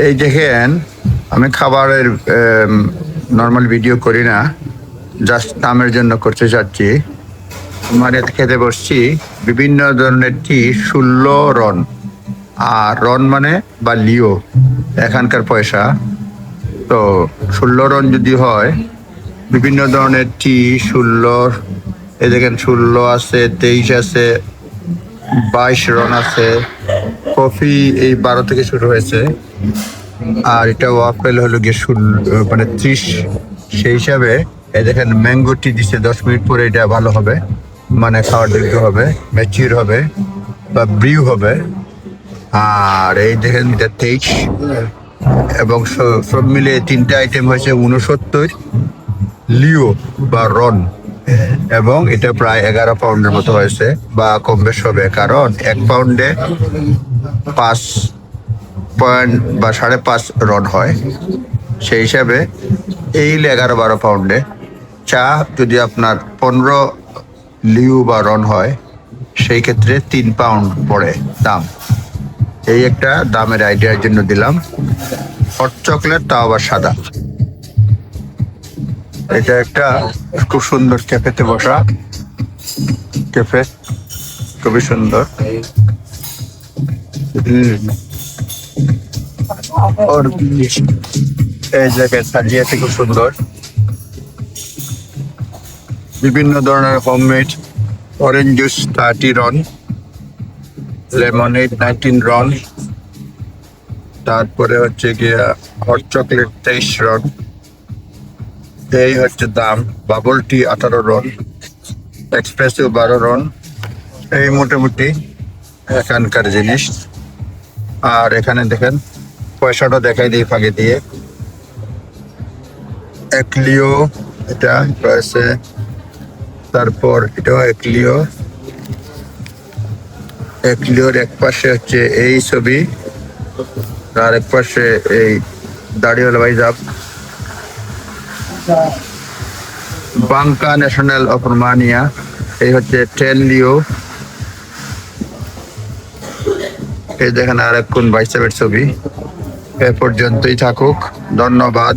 এই দেখেন আমি খাবারের নর্মাল ভিডিও করি না জাস্ট নামের জন্য করতে চাচ্ছি মানে খেতে বসছি, বিভিন্ন ধরনের টি ষোলো রন আর রন মানে বা লিও, এখানকার পয়সা। তো ষোলো রন যদি হয়, বিভিন্ন ধরনের টি ষোলো এই দেখেন ষোলো আছে, তেইশ আছে, বাইশ রন আছে। কফি এই বারো থেকে শুরু হয়েছে। আর এটা ওয়াফেল হলো গিয়ে মানে ত্রিশ, সেই হিসাবে দেখেন ম্যাঙ্গো টি দিচ্ছে দশ মিনিট পরে এটা ভালো হবে। মানে খাওয়ার যোগ্য হবে ম্যাচিউর হবে, বা ব্রিউ হবে। আর এই দেখেন, এটা তেইশ। এবং সব মিলিয়ে তিনটা আইটেম হয়েছে উনসত্তর লিও বা রন। এবং এটা প্রায় এগারো পাউন্ডের মতো হয়েছে, বা কম বেশ হবে, কারণ এক পাউন্ডে পাঁচ পয়েন্ট বা সাড়ে পাঁচ রন হয়। সেই হিসাবে এই এগারো বারো পাউন্ডে চা যদি আপনার পনেরো লিউ বা রন হয়, সেই ক্ষেত্রে তিন পাউন্ড পড়ে দাম। এই একটা দামের আইডিয়ার জন্য দিলাম। হট চকলেট তাও আবার সাদা। এটা একটা খুব সুন্দর ক্যাফেতে বসা। ক্যাফে খুবই সুন্দর। এই জায়গায় সাজিয়েছে খুব সুন্দর। বিভিন্ন ধরনের হোমমেড অরেঞ্জ জুস থার্টি রন, লেমনেড নাইনটিন রন, তারপরে হচ্ছে গিয়া হট চকলেট তেইশ রন। এই হচ্ছে দাম বাবল টি আঠারো রন এক্সপ্রেসিভ বারো রন এই মোটামুটি এখানকার জিনিস। আর এখানে দেখেন, পয়সাটা দেখাই দিই ফাঁকে দিয়ে। একলিও এটা রয়েছে। তারপর এটাও একলিও একলিওর এক পাশে হচ্ছে এই ছবি। আর এক পাশে এই দাড়িওয়ালা ভাই বাংকা ন্যাশনাল অফ রোমানিয়া এই হচ্ছে টেন লিও এই দেখেন আর এক কোন বাইসাবের ছবি। এ পর্যন্তই থাকুক। ধন্যবাদ।